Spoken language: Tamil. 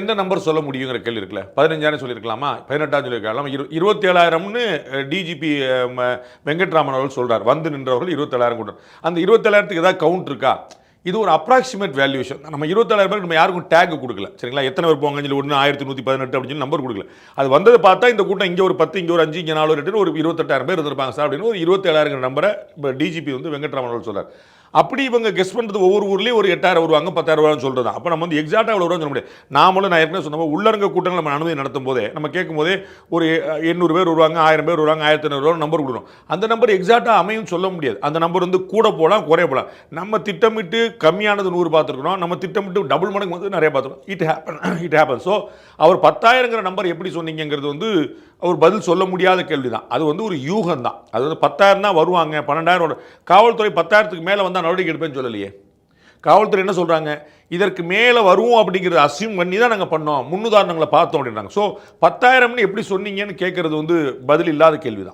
எந்த நம்பர் சொல்ல முடியுங்கிற கேள்வி இருக்குல்ல? பதினஞ்சாயிரம் சொல்லியிருக்கலாமா? பதினெட்டாயிரம் சொல்லியிருக்கலாம்? இரு இருபத்தி ஏழாயிரம்னு டிஜிபி வெங்கட்ராமன் அவர்கள் சொல்றார். வந்து நின்றவர்கள் இருபத்தேழாயிரம் கொண்டு அந்த இருபத்தேழாயிரத்துக்கு ஏதாவது கவுண்ட் இருக்கா? இது ஒரு அப்ராக்சிமேட் வேல்யூஷன் நம்ம இருபத்தேழாயிரம் பேருக்கு நம்ம யாருக்கும் டேக் கொடுக்கல. சரிங்களா? எத்தனை பேர் போங்க சொல்லி ஒன்று ஆயிரத்தி நூற்றி பதினெட்டு அப்படின்னு சொல்லி நம்பர் கொடுக்கல. அது வந்தது பார்த்தா இந்த கூட்டம் இங்கே ஒரு பத்து இங்கே ஒரு அஞ்சு இங்கே நாலு ரெண்டு ஒரு இருபத்தெட்டாயிரம் பேர் இருந்திருப்பாங்க சார் அப்படின்னு ஒரு இருபத்தேழாயிரம் நம்பரை இப்போ டிஜிபி வந்து வெங்கட்ராமன் அவர்கள் சொல்றார். அப்படி இவங்க கெஸ் பண்ணுறது ஒவ்வொரு ஊர்லேயும் ஒரு எட்டாயிரம் வருவாங்க பத்தாயிரம் ரூபான்னு சொல்கிறது அப்போ நம்ம வந்து எக்ஸாக்டாக எவ்வளோ வருவான்னு சொல்ல முடியாது. நாமளும் நான் ஏற்கனவே சொன்ன மாதிரி உள்ளரங்க கூட்டங்கள் நம்ம அனுமதி நடத்தும் போதே நம்ம கேட்கும் போதே ஒரு எண்ணூறு பேர் வருவாங்க ஆயிரம் பேர் வருவாங்க ஆயிரத்தி ஐநூறுவா நம்பர் கொடுக்கணும். அந்த நம்பர் எக்ஸாக்டாக அமையும் சொல்ல முடியாது. அந்த நம்பர் வந்து கூட போகலாம் குறைய போகலாம். நம்ம திட்டமிட்டு கம்மியானது நூறு பார்த்துருக்குறோம் நம்ம திட்டமிட்டு டபுள் மடங்கு வந்து நிறைய பார்த்துருக்கோம் it happen it happen so அவர் பத்தாயிரங்கிற நம்பர் எப்படி சொன்னீங்கிறது வந்து ஒரு பதில் சொல்ல முடியாத கேள்வி தான் அது வந்து ஒரு யூகம் தான் அது வந்து பத்தாயிரம் தான் வருவாங்க பன்னெண்டாயிரம் காவல்துறை பத்தாயிரத்துக்கு மேலே வந்தால் நடவடிக்கை எடுப்பேன்னு சொல்லலையே. காவல்துறை என்ன சொல்கிறாங்க இதற்கு மேலே வருவோம் அப்படிங்கிறத அசியூம் பண்ணி தான் நாங்கள் பண்ணோம். முன்னுதாரணங்களை பார்த்தோம் அப்படின்றாங்க. ஸோ பத்தாயிரம்னு எப்படி சொன்னீங்கன்னு கேட்குறது வந்து பதில் இல்லாத கேள்வி தான்